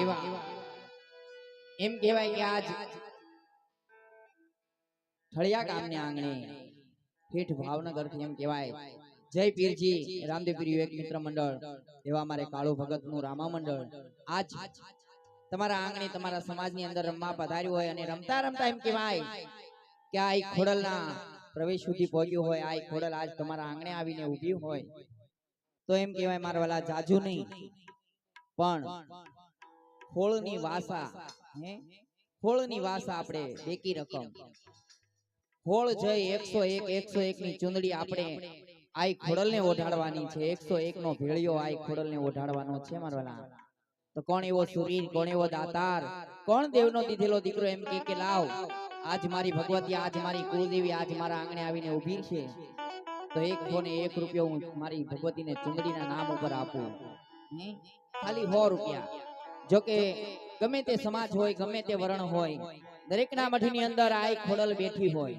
એવા. એમ કહેવાય કે આજ ઠળિયા ગામની આંગણે ઠેઠ ભાવનગરથી એમ કહેવાય. જય પીરજી, રામદેવ પીર એક મિત્ર મંડળ. એવા મારે કાળુ ભગતનું રામા મંડળ આજ તમારા આંગણે તમારા સમાજની અંદર રમવા પધાર્યું હોય અને રમતા રમતા એમ કહેવાય કે આ ખોડલના પ્રવેશ સુધી પહોંચ્યું હોય આ ખોડલ આજ તમારા આંગણે આવીને ઊભી હોય. તો એમ કહેવાય મારા વાલા જાજુ નહીં. પણ ખોળની વાસા હે? ખોળની વાસા આપણે બેકી રકમ. ખોળ જઈ એકસો એક એકસો એક ની ચુંદડી આપણે આઈ ખોડલ ને ઓઢાડવાની છે. એકસો એક નો ભેળિયો આઈ ખોડલ ને ઓઢાડવાનો છે મારવાલા. તો કોણ એવો સુરીર કોણ એવો દાતાર? કોણ દેવનો દીધેલો દીકરો એમ કે કે લાવ આજ મારી ભગવતી આજ મારી કુળદેવી આજ મારા આંગણે આવીને ઊભી છે. તો એક ફોને એક રૂપિયો હું મારી ભગવતીને ચુંદડીના નામ ઉપર આપું. ખાલી સો રૂપિયા. જો કે ગમે તે સમાજ હોય ગમે તે વર્ણ હોય દરેકના મઠની અંદર આ એક ખોડલ બેઠી હોય.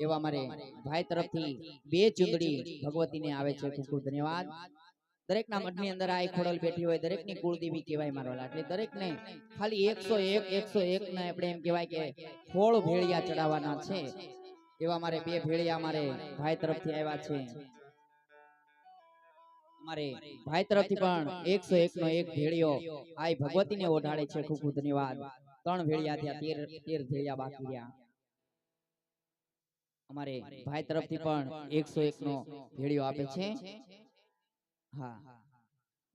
એવા મારે ભાઈ તરફથી બે ચુંદડી ભગવતીને આવે છે. ખૂબ ખૂબ ધન્યવાદ. દરેકના મઠની અંદર આ એક ખોડલ બેઠી હોય દરેકની કુળદેવી કહેવાય મારવાલા એટલે દરેકને ખાલી એકસો એક એકસો એક ને આપણે એમ કહેવાય કે ખોળ ભેળિયા ચડાવવાના છે. એવા મારે બે ભેળિયા મારે ભાઈ તરફથી આવ્યા છે. અમારે ભાઈ તરફથી પણ એકસો એક નો એક ભેળિયો આ ભગવતીને ઓઢાડે છે. ખૂબ ખૂબ ધન્યવાદ. ત્રણ ભેળિયા થયા તેર તેર ભેળિયા બાકી રહ્યા. અમારે ભાઈ તરફથી પણ એકસો એક નો ભેળિયો આપે છે. હા.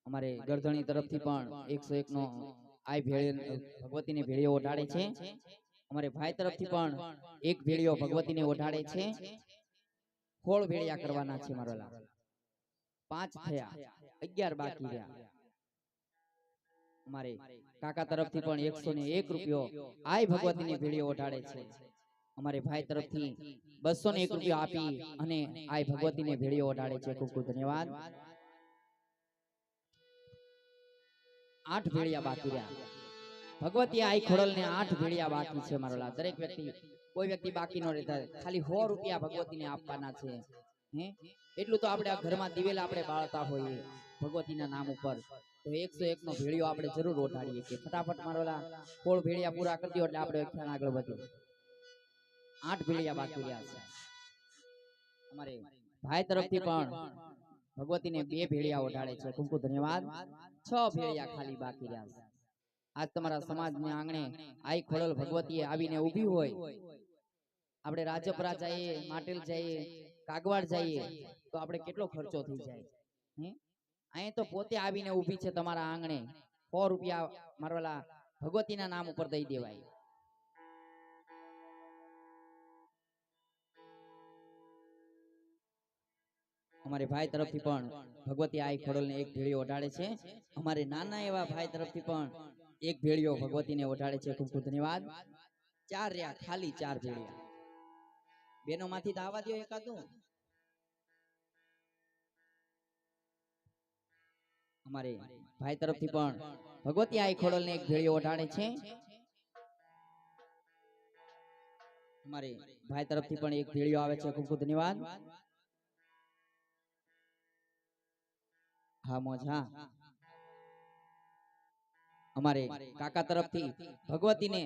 અમારે ગરધણી તરફથી પણ એકસો એક નો આ ભેળિયો ભગવતીને ભેળીઓ ઓઢાડે છે. અમારે ભાઈ તરફથી પણ એક ભેળીઓ ભગવતીને ઓઢાડે છે. ખોળ ભેળિયા કરવાના છે મારા પાંચ થયા. અગિયાર બાકી રહ્યા. અમારે કાકા તરફથી પણ એકસો ને એક રૂપિયો આય ભગવતીની ભેળીઓ ઓઢાડે છે. અમારે ભાઈ તરફથી બસો ને એક રૂપિયો આપી અને આ ભગવતીને ભેળીઓ ઓઢાડે છે. ખૂબ ખૂબ ધન્યવાદ. આઠ ભેળિયા બાકી રહ્યા. ભગવતી આઈ ખોડલ ને આઠ ભેળિયા બાકી છે મારો લાલ દરેક વ્યક્તિ કોઈ વ્યક્તિ બાકી ન રહેતા. ખાલી સો રૂપિયા ભગવતીને આપવાના છે. હે? એટલું તો આપણે આ ઘરમાં દિવેલા આપણે બાળતા હોઈએ ભગવતીના નામ ઉપર. તો એકસો એક નો ભેળિયો આપણે જરૂર ઓઢાડીએ કે ફટાફટ મારો કોળ ભેળિયા પૂરા કરી દો એટલે આપણે આગળ વધીએ. આઠ ભેળિયા બાકી રહ્યા છે. અમારે ભાઈ તરફથી પણ ભગવતીને બે ભેળિયા ઓઢાડે છે. ખૂબ ખૂબ ધન્યવાદ. છ ભેળિયા ખાલી બાકી રહ્યા છે. આજ તમારા સમાજને આંગણે આઈ ખોડલ ભગવતીએ આવીને ઊભી હોય. આપણે રાજપરા જઈએ માટેલ જઈએ કાગવાડ જઈએ તો આપણે કેટલો ખર્ચો થઈ જાય? હે? અહીં તો પોતે આવીને ઊભી છે તમારા આંગણે. સો રૂપિયા મારવાલા ભગવતીના નામ ઉપર દઈ દેવાય. અમારે ભાઈ તરફથી પણ ભગવતી આઈ ખોડલને એક ભેળીઓ ઓઢાડે છે. અમારે નાના એવા ભાઈ તરફથી પણ એક ભેળીઓ ભગવતીને ઓઢાડે છે. ખૂબ ખૂબ ધન્યવાદ. ચાર રહ્યા, ખાલી ચાર ભેળિયા બેનો માંથી તો દો એકાદું. અમારે ભાઈ તરફથી પણ ભગવતી આઈ ખોડલને એક ભેળીઓ ઓઢાડે છે. અમારે ભાઈ તરફથી પણ એક ભેળીઓ આવે છે. ખૂબ ખૂબ ધન્યવાદ. હા, મોજ અમારે કાકા તરફથી ભગવતીને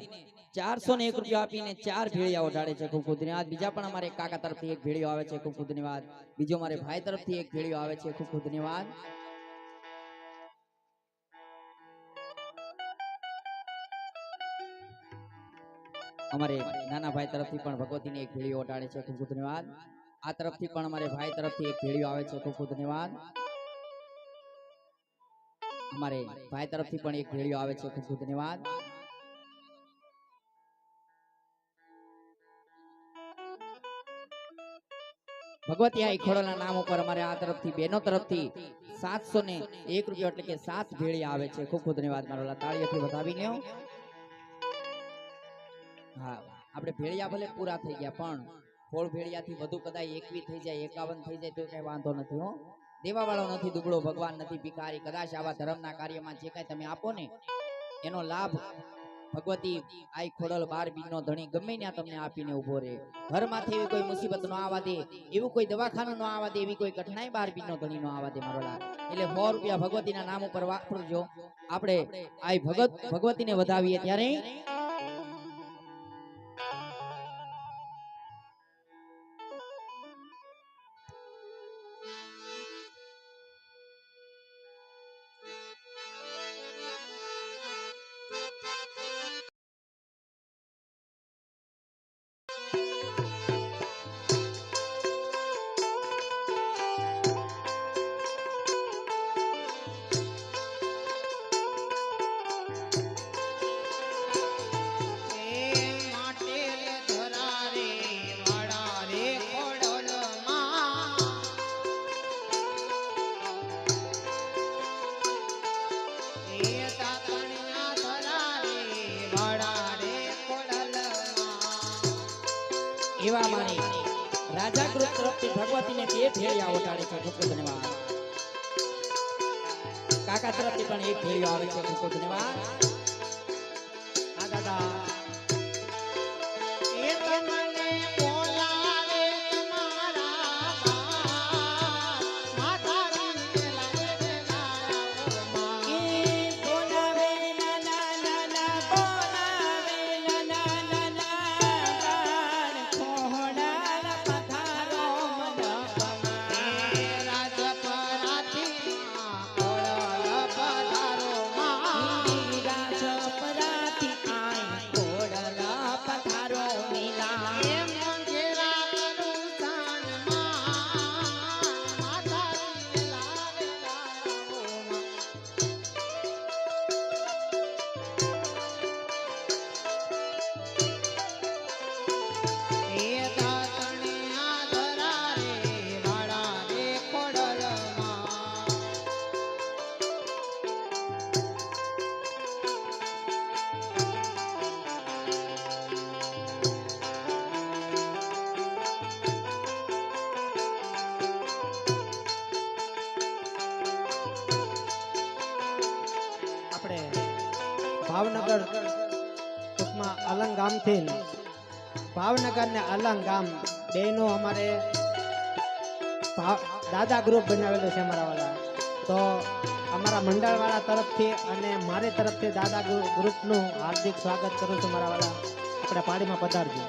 ચારસો ને એક રૂપિયા આપીને ચાર ભેળિયા ઓઢાડે છે ખૂબ ધન્યવાદ બીજા પણ અમારે કાકા તરફથી એક ભેળિયો આવે છે ખૂબ ધન્યવાદ બીજો અમારે ભાઈ તરફથી એક ભેળિયો આવે છે ખૂબ ધન્યવાદ અમારે નાના ભાઈ તરફથી પણ ભગવતીને એક ભેળિયો ઓઢાડે છે ખૂબ ખૂબ આ તરફથી પણ અમારે ભાઈ તરફથી એક ભેળિયો આવે છે ખૂબ ખૂબ ધન્યવાદ અમારે ભાઈ તરફથી પણ એક ભેળિયો આવે છે. ખૂબ ખૂબ ધન્યવાદ. ભગવતી આઈ નામ ઉપર અમારે આ તરફથી, બેનો તરફથી સાતસો ને એક રૂપિયા એટલે કે સાત ભેળિયા આવે છે. ખૂબ ખૂબ ધન્યવાદ મારો તાળીઓથી બતાવી લ્યો હા, આપણે ભેળિયા ભલે પૂરા થઈ ગયા, પણ ફોળ ભેળિયાથી વધુ કદાચ એકવી થઈ જાય, એકાવન થઈ જાય, તો કઈ વાંધો નથી, હો. દેવા વાળો નથી, દુબળો ભગવાન નથી, ભિખારી, કદાચ આવા ધર્મના કાર્યમાં જે કાંઈ તમે આપો ને, એનો લાભ ભગવતી આઈ ખોડલ બાર બીજનો ધણી ગમે ત્યાં તમને આપીને ઊભો રહે. ઘરમાંથી એવી કોઈ મુસીબત ન આવવા દે, એવું કોઈ દવાખાનું ન આવવા દે, એવી કોઈ કઠણાઈ બાર બીજનો ધણી ન આવવા દે, મારો એટલે સો રૂપિયા ભગવતીના નામ ઉપર વાપરજો. આપણે આઈ ભગત, ભગવતીને વધાવીએ ત્યારે એવા મારી રાજા કૃત તરફથી ભગવતીને બે ભેળિયા ઓટાડે છે. ખૂબ ધન્યવાદ. કાકા તરફથી પણ એક ભેળિયો આવે છે. ખૂબ ધન્યવાદ. આ દાદા. ગામથી ભાવનગરને અલંગ ગામ. બેનો અમારે દાદા ગ્રુપ બનાવેલું છે અમારા વાળા તો અમારા મંડળવાળા તરફથી અને મારી તરફથી દાદા ગ્રુ- ગ્રુપનું હાર્દિક સ્વાગત કરું છું મારા વાળા આપણે પાણીમાં પધારજો.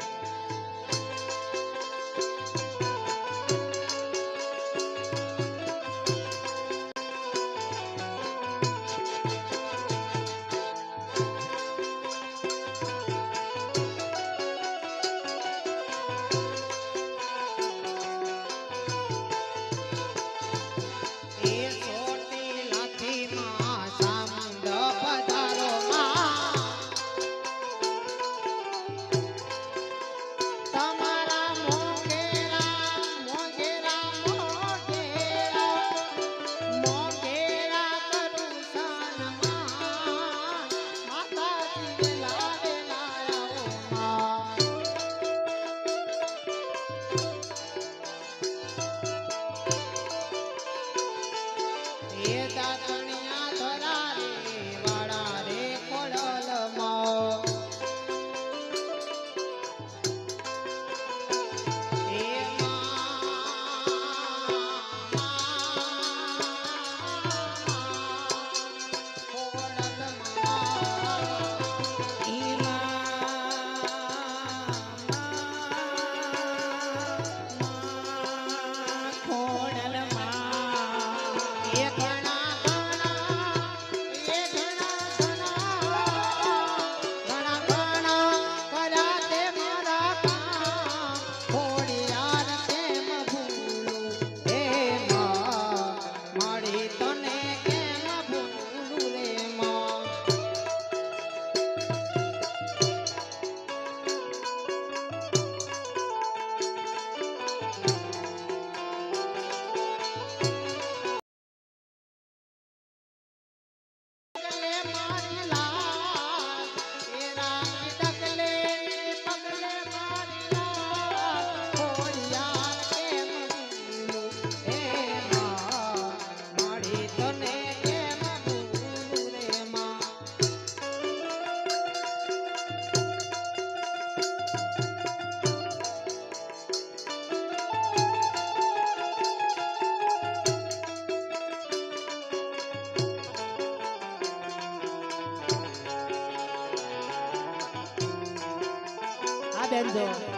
આ